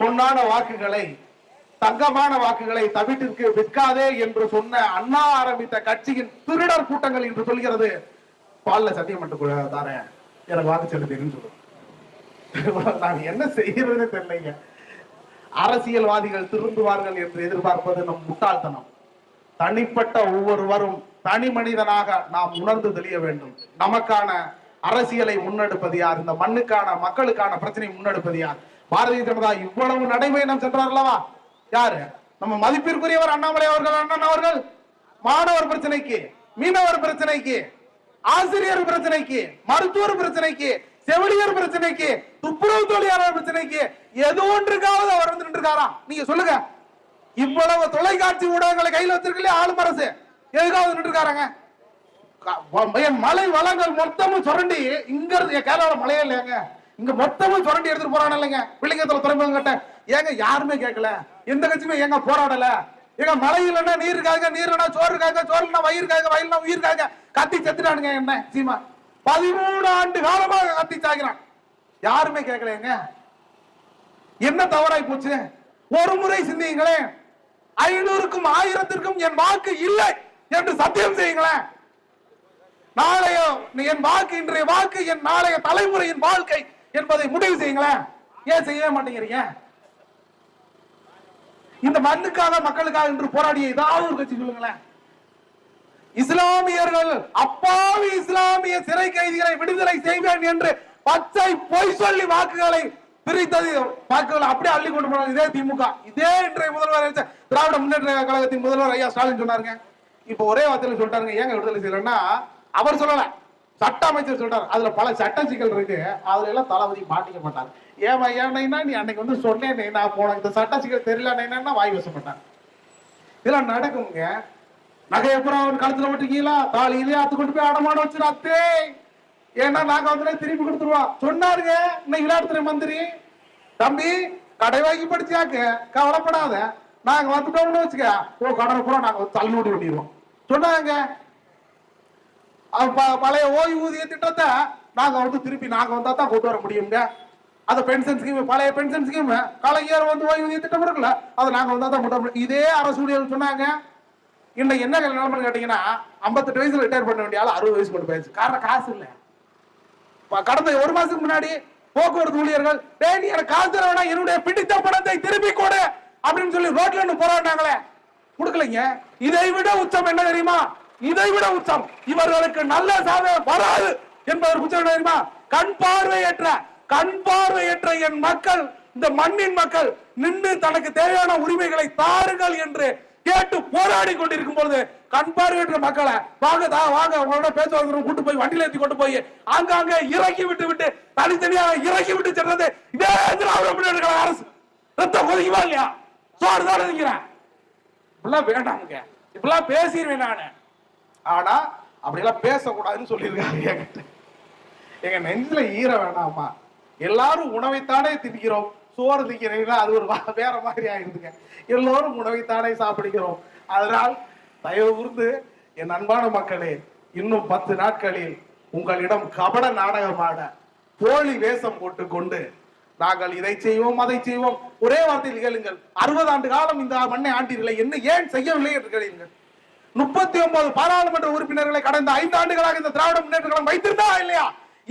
பொன்னான வாக்குகளை தங்கமான வாக்குகளை தவிட்டிற்கு விற்காதே என்று சொன்ன அண்ணா ஆரம்பித்த கட்சியின் திருடர் கூட்டங்கள் என்று சொல்கிறது. பால்ல சத்தியம் மட்டும் தாரேன் எனக்கு வாக்கு செலுத்துன்னு சொல்லுவோம் நான் என்ன செய்யறதுன்னு தெரியலைங்க. அரசியல்வாதிகள் திருந்துவார்கள் என்று எதிர்பார்ப்பது நம் முட்டாள்தனம். தனிப்பட்ட ஒவ்வொருவரும் தனி மனிதனாக நாம் உணர்ந்து தெளிய வேண்டும். நமக்கான அரசியலை முன்னெடுப்பது யார்? இந்த மண்ணுக்கான மக்களுக்கான பிரச்சனையை முன்னெடுப்பது யார்? பாரதிய ஜனதா இவ்வளவு நடைபயணம் சென்றார் அல்லவா யாரு? நம்ம மதிப்பிற்குரியவர் அண்ணாமலை அவர்கள் அண்ணன் அவர்கள். மாணவர் பிரச்சனைக்கு மீனவர் பிரச்சனைக்கு ஆசிரியர் பிரச்சனைக்கு மருத்துவர் பிரச்சனைக்கு செவிலியர் பிரச்சனைக்கு துப்புரவு தொழிலாளர் பிரச்சனைக்கு ஏதோ ஒன்றுக்காவது அவர் வந்து நீங்க சொல்லுங்க. இவ்வளவு தொலைக்காட்சி ஊடகங்களை கையில் வச்சிருக்கலையே ஆளும் அரசு. எதுக்காக நின்று இருக்காங்க என் மலை வளங்கள் மொத்தமும் சுரண்டி இங்க இருந்து என் கேரளால மழையே இல்லையாங்க. இங்க மொத்தமும் சுரண்டி எடுத்துட்டு போறான் இல்லைங்க. பிள்ளைங்கத்துல துறைமுகம் கட்ட ஏங்க யாருமே கேட்கல? எந்த கட்சியுமே ஏங்க போராடல? ஏங்க மழை இல்லைன்னா நீர் இருக்காங்க நீர் சோறு இருக்காங்க சோறு இல்லைன்னா வயிறு இருக்காங்க வயிறுனா உயிர் இருக்காங்க கத்தி செத்துட்டானுங்க என்ன சீமா? பதிமூணு ஆண்டு காலமாக கத்தி சாகிறான் யாருமே கேட்கலையேங்க என்ன தவறாய் போச்சு? ஒரு முறை சிந்தியுங்களேன். ஐநூறுக்கும் ஆயிரத்திற்கும் என் வாக்கு இல்லை. என்று சத்தியம் செய்யுங்களேன். நாளைய என் வாழ்க்கை இன்றைய வாழ்க்கை என் நாளைய தலைமுறையின் வாழ்க்கை என்பதை முடிவு செய்யுங்களேன். ஏன் செய்யவே மாட்டேங்கிறீங்க? இந்த மண்ணுக்காக மக்களுக்காக என்று போராடிய ஏதாவது ஒரு கட்சி சொல்லுங்களேன். இஸ்லாமியர்கள் அப்பாவி இஸ்லாமிய சிறை கைதிகளை விடுதலை செய்வேன் என்று பச்சை பொய் சொல்லி வாக்குகளை பிரித்தது. வாக்குகளை அப்படியே அள்ளி கொண்டு போனாங்க. இதே திமுக. இதே இன்றைய முதல்வர் திராவிட முன்னேற்ற கழகத்தின் முதல்வர் ஐயா ஸ்டாலின் சொன்னாருங்க. இப்போ ஒரே வார்த்தையில சொல்லிட்டாருங்க ஏங்க விடுதலை செய்யலன்னா அவர் சொல்லல. சட்ட அமைச்சர் சொல்றாரு அதுல பல சட்ட சிக்கல் இருக்கு. அதுல எல்லாம் தளபதி மாட்டிக்க மாட்டார். ஏமா ஏன்னா நீ அன்னைக்கு வந்து சொன்னேன் நான் போன இந்த சட்ட சிக்கல் தெரியல என்னன்னா வாய் வசப்பட்டாங்க இதெல்லாம் நடக்குங்க நகை அப்புறம் அவன் கழுத்துல விட்டுருக்கீங்களா தாலியிலே அத்து கொண்டு போய் அடமான வச்சிரு அத்தே ஏன்னா நாங்க வந்து திருப்பி கொடுத்துருவோம். சொன்னாருங்க இன்னைக்கு விளையாட்டுத்துறை மந்திரி. தம்பி கடை வாங்கி படிச்சாக்க கவலைப்படாத. நாங்க வந்துட்டோம்னு வச்சுக்க ஓ கடனை பூரா நாங்க வந்து தள்ளுபடி பண்ணிடுவோம். சொன்னாங்க ப- பழைய ஓய்வூதிய திட்டத்தை நாங்க வந்து திருப்பி நாங்க வந்தா தான் கொண்டு வர முடியுங்க அந்த பென்ஷன் ஸ்கீம் பழைய பென்ஷன் ஸ்கீம் கலைஞர் வந்து ஓய்வூதிய திட்டம் இருக்குல்ல அதை நாங்க வந்தா தான் கொண்டு வர முடியும். இதே அரசு ஊழியர்கள் சொன்னாங்க. இன்னைக்கு என்ன நிலைமை கேட்டீங்கன்னா ஐம்பத்தெட்டு வயசுல ரிட்டையர் பண்ண வேண்டிய ஆள் அறுபது வயசு கொண்டு போயிடுச்சு காரணம் காசு இல்லை. கடந்த ஒரு மாசத்துக்கு முன்னாடி போக்குவரத்து ஊழியர்கள் டேய் நீ எனக்கு காசு தர வேணாம் என்னுடைய பிடித்த பணத்தை திருப்பி கொடு அப்படின்னு சொல்லி ரோட்ல நின்னு போராடினாங்களே. கொடுக்கலைங்க. இதை விட உச்சம் என்ன தெரியுமா? இதை விட உச்சம். இவர்களுக்கு நல்ல சாதனை வராது என்பதற்கு உச்சம் என்ன தெரியுமா? கண் பார்வையற்ற கண் பார்வையற்ற என் மக்கள் இந்த மண்ணின் மக்கள் நின்று தனக்கு தேவையான உரிமைகளை தாருங்கள் என்று கேட்டு போராடி கொண்டிருக்கும் பொழுது கண் பார்வையற்ற மக்களை வாங்க தா வாங்க உங்களோட பேச வந்து கூட்டு போய் வண்டியில ஏற்றி கொண்டு போய் அங்கங்கே இறக்கி விட்டு விட்டு தனித்தனியாக இறக்கி விட்டு சென்றது இதே திராவிட முன்னேற்ற அரசு. ரத்தம் கொதிக்குமா இல்லையா? சோறு தான் நினைக்கிறேன் இப்படிலாம் வேண்டாமுங்க. இப்படிலாம் பேசிடுவேன் நான். ஆனா அப்படிலாம் பேசக்கூடாதுன்னு சொல்லியிருக்காங்க என்கிட்ட. எங்க நெஞ்சில ஈர வேணாமா? எல்லாரும் உணவைத்தானே திணிக்கிறோம் சோறு திங்கிறீங்களா அது ஒரு வேற மாதிரி ஆயிடுதுங்க எல்லோரும் உணவைத்தானே சாப்பிடுகிறோம். அதனால் தயவு கூர்ந்து என் அன்பான மக்களே இன்னும் பத்து நாட்களில் உங்களிடம் கபட நாடகமாட போலி வேஷம் போட்டுக்கொண்டு நாங்கள் இதை செய்வோம் அதை செய்வோம். ஒரே வார்த்தையில் கேளுங்கள். அறுபது ஆண்டு காலம் இந்த மண்ணை ஆண்டீர்களே என்ன ஏன் செய்யவில்லை என்று கேளுங்கள். முப்பத்தி ஒன்பது பாராளுமன்ற உறுப்பினர்களை கடந்த ஐந்து ஆண்டுகளாக இந்த திராவிட முன்னேற்ற கழகம் வைத்திருந்தா இல்லையா?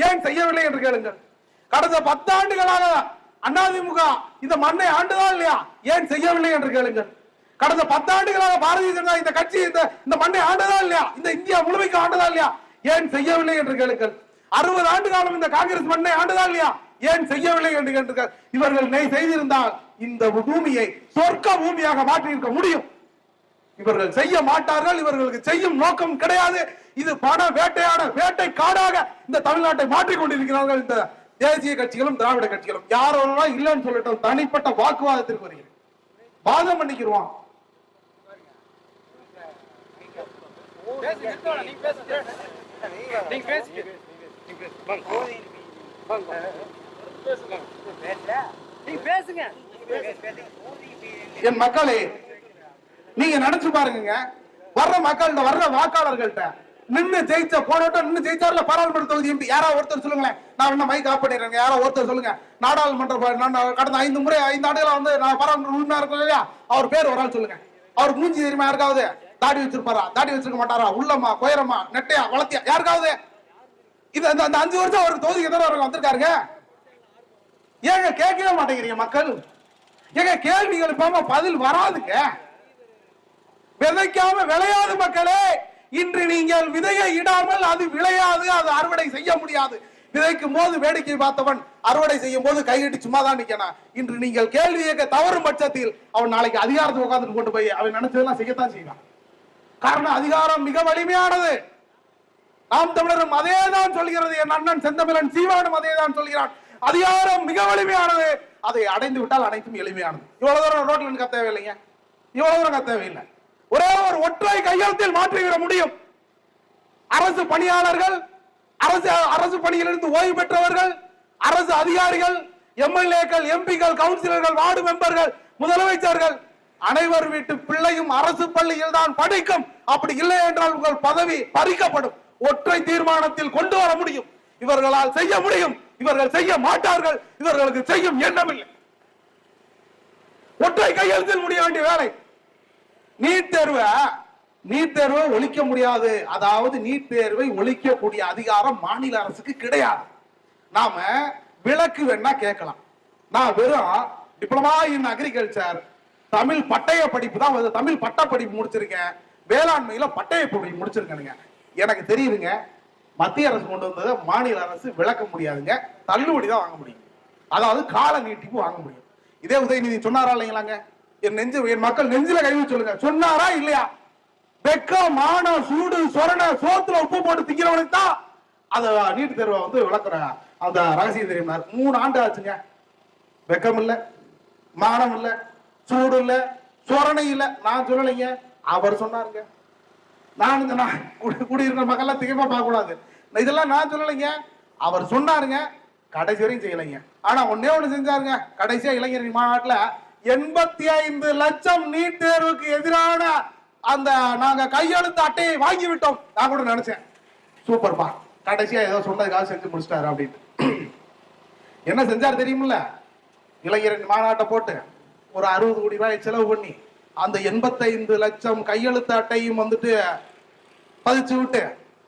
ஏன் செய்யவில்லை என்று கேளுங்கள். கடந்த பத்து ஆண்டுகளாக அதிமுக இந்த மண்ணை ஆண்டுதா இல்லையா? ஏன் செய்யவில்லை என்று கேளுங்கள். கடந்த பத்தாண்டுகளாக பாரதிய ஜனதா இந்த கட்சி இந்த இந்த மண்ணை ஆண்டதா இல்லையா? இந்த இந்தியா முழுமைக்கு ஆண்டுதா இல்லையா? ஏன் செய்யவில்லை என்று கேளுங்கள். அறுபது ஆண்டு காலம் இந்த காங்கிரஸ் மண்ணை ஆண்டுதா இல்லையா? ஏன் செய்யவில்லை என்று கேட்டிருக்க இவர்கள் நெய் செய்திருந்தால் இந்த பூமியை சொர்க்க பூமியாக மாற்றியிருக்க முடியும் இவர்கள் செய்ய மாட்டார்கள் இவர்களுக்கு செய்யும் நோக்கம் கிடையாது இது பண வேட்டையாட வேட்டை காடாக இந்த தமிழ்நாட்டை மாற்றிக் கொண்டிருக்கிறார்கள் இந்த தேசிய கட்சிகளும் திராவிட கட்சிகளும் யாரோ இல்லைன்னு சொல்லட்டும் தனிப்பட்ட வாக்குவாதத்திற்கு வருகிறேன் வாதம் என் மக்களே நீங்க நினைச்சு பாருங்க வர்ற மக்கள்கிட்ட வர்ற வாக்காளர்கள்ட்ட நின்னு ஜெயிச்ச போனோட்டம் நின்று ஜெயிச்சார்ல பாராளுமன்ற தொகுதி எம்பி யாரோ ஒருத்தர் சொல்லுங்களேன். நான் என்ன மைக் ஆஃப் பண்ணிடுறேங்க. யாரோ ஒருத்தர் சொல்லுங்க. நாடாளுமன்ற கடந்த ஐந்து முறை ஐந்து ஆண்டுகளா வந்து நான் பாராளுமன்ற உண்மையா இருக்கேன் இல்லையா? அவர் பேர் ஒரு ஆள் சொல்லுங்க. அவர் மூஞ்சி தெரியுமா? யாருக்காவது? தாடி வச்சிருப்பாரா? தாடி வச்சிருக்க மாட்டாரா? உள்ளமா கொயரமா நெட்டையா வளர்த்தியா யாருக்காவது? இது அந்த அஞ்சு வருஷம் அவருக்கு தொகுதிக்கு எதிராக வந்திருக்காருங்க? ஏங்க கேட்கவே மாட்டேங்கிறீங்க மக்கள்? ஏங்க கேள்விகள் இப்ப பதில் வராதுங்க. விதைக்காம விளையாது மக்களே. இன்று நீங்கள் விதையை இடாமல் அது விளையாது அது அறுவடை செய்ய முடியாது. விதைக்கும் போது வேடிக்கை பார்த்தவன் அறுவடை செய்யும் போது கையிட்டு சும்மா தான் நிக்கணும் இன்று நீங்கள் கேள்வி கேட்க தவறும் பட்சத்தில் அவன் நாளைக்கு அதிகாரத்தை உட்காந்துட்டு கொண்டு போய் அவன் நினைச்சதெல்லாம் செய்யத்தான் செய்வான். காரணம் அதிகாரம் மிக வலிமையானது. நாம் தமிழரும் அதே தான் சொல்கிறது. என் அண்ணன் செந்தமிழன் சீவானும் அதே தான் சொல்கிறான். அதிகாரம் மிக வலிமையானது. அதை அடைந்து விட்டால் அனைத்தும் எளிமையானது. இவ்வளவு தூரம் ரோட்ல நிற்க தேவையில்லைங்க. இவ்வளவு தூரம் தேவையில்லை. ஒரே ஒரு ஒற்றை கையெழுத்தில் மாற்றிவிட முடியும். அரசு பணியாளர்கள் அரசு அரசு பணியிலிருந்து ஓய்வு பெற்றவர்கள் அரசு அதிகாரிகள் எம்எல்ஏக்கள் எம்பிக்கள் கவுன்சிலர்கள் வார்டு மெம்பர்கள் முதலமைச்சர்கள் அனைவர் வீட்டு பிள்ளையும் அரசு பள்ளியில் தான் படிக்கும். அப்படி இல்லை என்றால் உங்கள் பதவி பறிக்கப்படும். ஒற்றை தீர்மானத்தில் கொண்டு வர முடியும். இவர்களால் செய்ய முடியும். இவர்கள் செய்ய மாட்டார்கள். இவர்களுக்கு செய்யும் எண்ணமில்லை. ஒற்றை கையெழுத்தில் முடிய வேண்டிய வேலை. நீட் தேர்வை நீட் தேர்வை ஒழிக்க முடியாது. அதாவது நீட் தேர்வை ஒழிக்கக்கூடிய அதிகாரம் மாநில அரசுக்கு கிடையாது. நாம விளக்கு வேணா கேட்கலாம். நான் வெறும் டிப்ளமா இன் அக்ரிகல்ச்சர் தமிழ் பட்டய படிப்பு தான் வந்து தமிழ் பட்ட படிப்பு முடிச்சிருக்கேன். வேளாண்மையில பட்டய படிப்பு முடிச்சிருக்கேனுங்க. எனக்கு தெரியுதுங்க. மத்திய அரசு கொண்டு வந்ததை மாநில அரசு விளக்க முடியாதுங்க. தள்ளுபடி தான் வாங்க முடியும். அதாவது கால நீட்டிப்பு வாங்க முடியும். இதே உதயநிதி சொன்னாரா இல்லைங்களாங்க? என் நெஞ்சு என் மக்கள் நெஞ்சில கை சொல்லுங்க. சொன்னாரா இல்லையா? வெக்கம் மானம் சூடு சொரண சோத்துல உப்பு போட்டு திங்கிறவனுக்கு தான் அந்த நீட் தேர்வை வந்து விளக்குற அந்த ரகசியம் தெரியும்? மூணு ஆண்டு ஆச்சுங்க. வெக்கம் இல்ல மானம் இல்ல சூடு இல்ல சொரணை இல்ல. நான் சொல்லலைங்க. அவர் சொன்னாருங்க. நான் இந்த நான் குடி- குடியிருக்கிற மக்கள்லாம் திகைப்பா பார்க்க கூடாது இதெல்லாம் நான் சொல்லலைங்க. அவர் சொன்னாருங்க கடைசி வரையும் செய்யலைங்க. ஆனா ஒன்னே ஒண்ணு செஞ்சாருங்க கடைசியா இளைஞர் மாநாட்டுல எண்பத்தி ஐந்து லட்சம் நீட் தேர்வுக்கு எதிரான அந்த நாங்க கையெழுத்து அட்டையை வாங்கி விட்டோம் நான் கூட நினைச்சேன். சூப்பர்ப்பா கடைசியா ஏதோ சொன்னதுக்காக செஞ்சு முடிச்சிட்டாரு அப்படின்ட்டு. என்ன செஞ்சார் தெரியுமில்ல? இளைஞரின் மாநாட்டை போட்டு ஒரு அறுபது கோடி ரூபாய் செலவு பண்ணி அந்த எண்பத்தைந்து லட்சம் கையெழுத்து அட்டையும் வந்துட்டு பதிச்சு விட்டு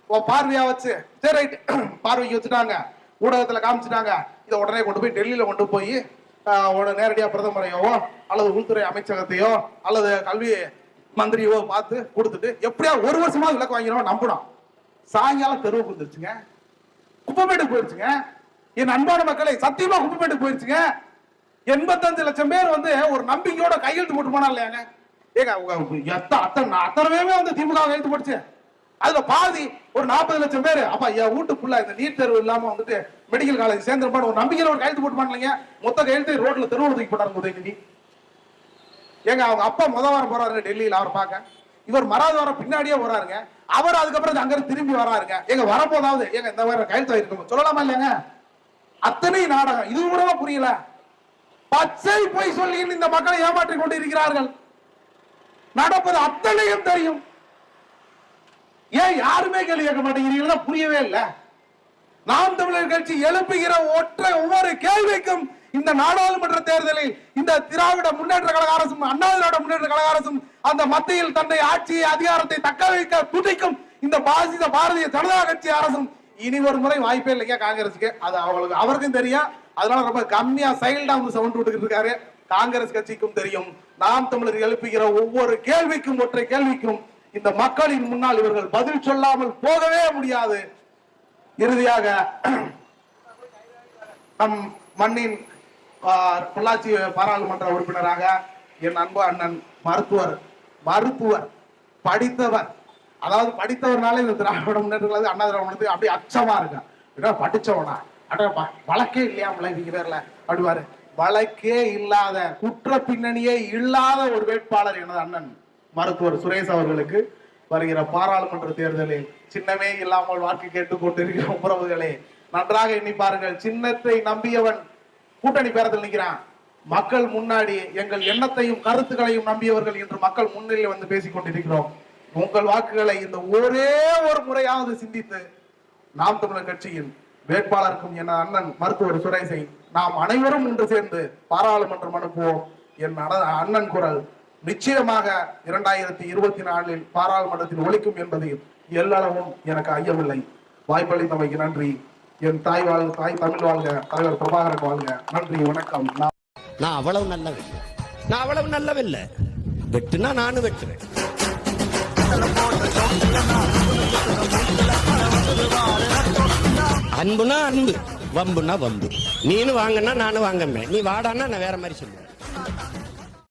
ஓ பார்வையா வச்சு சரி ரைட் பார்வைக்கு வச்சுட்டாங்க. ஊடகத்துல காமிச்சிட்டாங்க. இதை உடனே கொண்டு போய் டெல்லியில கொண்டு போய் நேரடியாக உடனே நேரடியா பிரதமரையோ அல்லது உள்துறை அமைச்சகத்தையோ அல்லது கல்வி மந்திரியோ பார்த்து கொடுத்துட்டு எப்படியா ஒரு வருஷமா விளக்கு வாங்கினோம் நம்பணும் சாயங்காலம் தெருவுக்கு வந்துருச்சுங்க. குப்பமேட்டுக்கு போயிருச்சுங்க. என் அன்பான மக்களை சத்தியமா குப்பமேட்டுக்கு போயிருச்சுங்க. எண்பத்தஞ்சு லட்சம் பேர் வந்து ஒரு நம்பிக்கையோட கையெழுத்து போட்டு போனா இல்லையாங்க? ஏங்க உங்க அத்தனை அத்தனை பேருமே வந்து திமுக கையெழுத்து போட்டுச்சு. அதுல பாதி ஒரு நாற்பது லட்சம் பேர். அப்ப என் வீட்டுக்குள்ள இந்த நீட் தேர்வு இல்லாம வந்துட்டு மெடிக்கல் காலேஜ் சேர்ந்துருப்பான்னு ஒரு நம்பிக்கையில ஒரு கையெழுத்து போட்டு இல்லைங்க மொத்த கையெழுத்து ரோட்ல தெருவில் தூக்கி போட்டாரு உதயநிதி. ஏங்க அவங்க அப்பா முத வாரம் போறாருங்க டெல்லியில அவர் பார்க்க. இவர் மறாத வாரம் பின்னாடியே வராருங்க அவர் அதுக்கப்புறம் அங்க இருந்து திரும்பி வராருங்க. எங்க வரப்போதாவது? ஏங்க இந்த மாதிரி கையெழுத்து ஆயிருக்கும் சொல்லலாமா இல்லைங்க அத்தனை நாடகம் இது கூட புரியல? பச்சை பொய் சொல்லி இந்த மக்களை ஏமாற்றிக் கொண்டிருக்கிறார்கள் நடப்பது அத்தனையும் தெரியும். ஏன் யாருமே கேள்வி கேட்க மாட்டேங்கிறீங்களா புரியவே இல்லை. நாம் தமிழர் கட்சி எழுப்புகிற ஒற்றை ஒவ்வொரு கேள்விக்கும் இந்த நாடாளுமன்ற தேர்தலில் இந்த திராவிட முன்னேற்ற கழக அரசும் அண்ணா திராவிட முன்னேற்ற கழக அரசும் அந்த மத்தியில் தன்னை ஆட்சியை அதிகாரத்தை தக்க வைக்க துடிக்கும் இந்த பாசித பாரதிய ஜனதா கட்சி அரசும் இனி ஒரு முறை வாய்ப்பே இல்லைங்க காங்கிரஸுக்கு அது அவங்களுக்கு அவருக்கும் தெரியும். அதனால ரொம்ப கம்மியா சைல்டா வந்து சவுண்ட் விட்டுக்கிட்டு இருக்காரு. காங்கிரஸ் கட்சிக்கும் தெரியும். நாம் தமிழர் எழுப்புகிற ஒவ்வொரு கேள்விக்கும் ஒற்றை கேள்விக்கும் இந்த மக்களின் முன்னால் இவர்கள் பதில் சொல்லாமல் போகவே முடியாது. இறுதியாக நம் மண்ணின் பொள்ளாச்சி பாராளுமன்ற உறுப்பினராக என் அன்பு அண்ணன் மருத்துவர் மருத்துவர் படித்தவர். அதாவது படித்தவர்னாலே இந்த திராவிட முன்னேற்றது அண்ணா திராவிட அப்படியே அச்சமா இருக்கு. என்ன படிச்சவனா. அட்டா வழக்கே இல்லையா இவங்க பேர்ல? அப்படிவாரு வழக்கே இல்லாத குற்ற பின்னணியே இல்லாத ஒரு வேட்பாளர் எனது அண்ணன். மருத்துவர் சுரேஷ் அவர்களுக்கு வருகிற பாராளுமன்ற தேர்தலில் சின்னமே இல்லாமல் வாக்கு கேட்டுக் கொண்டிருக்கிற உறவுகளே நன்றாக எண்ணி பாருங்கள். சின்னத்தை நம்பியவன் கூட்டணி பேரத்தில் நிற்கிறான். மக்கள் முன்னாடி எங்கள் எண்ணத்தையும் கருத்துக்களையும் நம்பியவர்கள் இன்று மக்கள் முன்னிலையில் வந்து பேசிக் கொண்டிருக்கிறோம். உங்கள் வாக்குகளை இந்த ஒரே ஒரு முறையாவது சிந்தித்து நாம் தமிழர் கட்சியின் வேட்பாளருக்கும் என் அண்ணன் மருத்துவர் சுரேஷை நாம் அனைவரும் ஒன்று சேர்ந்து பாராளுமன்றம் அனுப்புவோம். என் அண்ணன் குரல் நிச்சயமாக இரண்டாயிரத்தி இருபத்தி நாலில் பாராளுமன்றத்தில் ஒழிக்கும் என்பதில் எல்லளவும் எனக்கு ஐயமில்லை. வாய்ப்பளித்தமைக்கு நன்றி. என் தாய் வாழ் தாய் தமிழ் வாழ்க தலைவர் பிரபாகரன் வாழ்க. நன்றி வணக்கம். நான் அவ்வளவு நல்லவில்லை நான் அவ்வளவு நல்லவில்லை வெட்டுனா நானும் வெட்டுவேன். அன்புனா அன்பு வம்புனா வம்பு. நீனு வாங்கன்னா நானும் வாங்கமே நீ வாடான்னா நான் வேற மாதிரி சொல்லுவேன்.